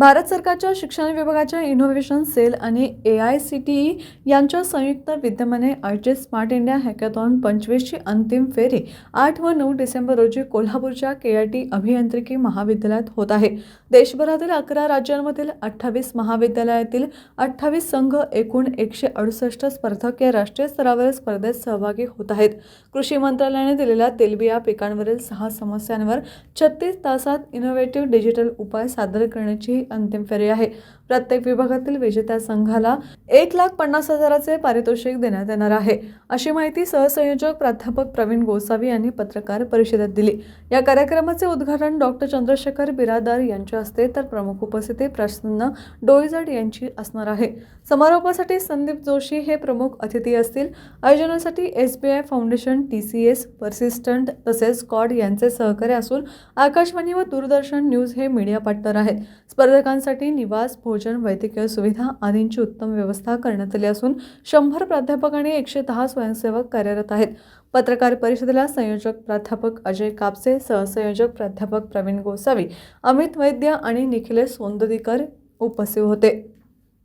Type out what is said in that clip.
भारत सरकारच्या शिक्षण विभागाच्या इनोव्हेशन सेल आणि A I C T E यांच्या संयुक्त विद्यमाने आयोजित स्मार्ट इंडिया हॅकॅथॉन पंचवीसची अंतिम फेरी आठ व नऊ डिसेंबर रोजी कोल्हापूरच्या के आय टी अभियांत्रिकी महाविद्यालयात होत आहे. देशभरातील अकरा राज्यांमधील अठ्ठावीस महाविद्यालयातील अठ्ठावीस संघ एकूण एकशे अडुसष्ट स्पर्धक या राष्ट्रीय स्तरावरील स्पर्धेत सहभागी होत आहेत. कृषी मंत्रालयाने दिलेल्या तेलबिया पिकांवरील सहा समस्यांवर छत्तीस तासात इनोव्हेटिव्ह डिजिटल उपाय सादर करण्याची अंतिम फेरी आहे. प्रत्येक विभागातील विजेत्या संघाला एक लाख पन्नास हजाराचे पारितोषिक देण्यात येणार आहे. अशी माहिती सहसंयोजक प्राध्यापक प्रवीण गोसावी यांनी पत्रकार परिषदेत दिली. या कार्यक्रमाचे उद्घाटन डॉक्टर चंद्रशेखर बिरादार यांच्या हस्ते तर प्रमुख उपस्थिती प्रसन्न डोईजड यांची असणार आहे. समारोपासाठी संदीप जोशी हे प्रमुख अतिथी असतील. आयोजनासाठी S B I foundation T C S Persistent तसेच कॉड यांचे सहकार्य असून आकाशवाणी व दूरदर्शन न्यूज हे मीडिया पार्टनर आहेत. प्राध्यापकांसाठी निवास भोजन वैद्यकीय सुविधा आदींची उत्तम व्यवस्था करण्यात आली असून शंभर प्राध्यापक आणि एकशे दहा स्वयंसेवक कार्यरत आहेत. पत्रकार परिषदेला संयोजक प्राध्यापक अजय कापसे सहसंयोजक प्राध्यापक प्रवीण गोसावी अमित वैद्य आणि निखिलेश सोंददीकर उपस्थित होते.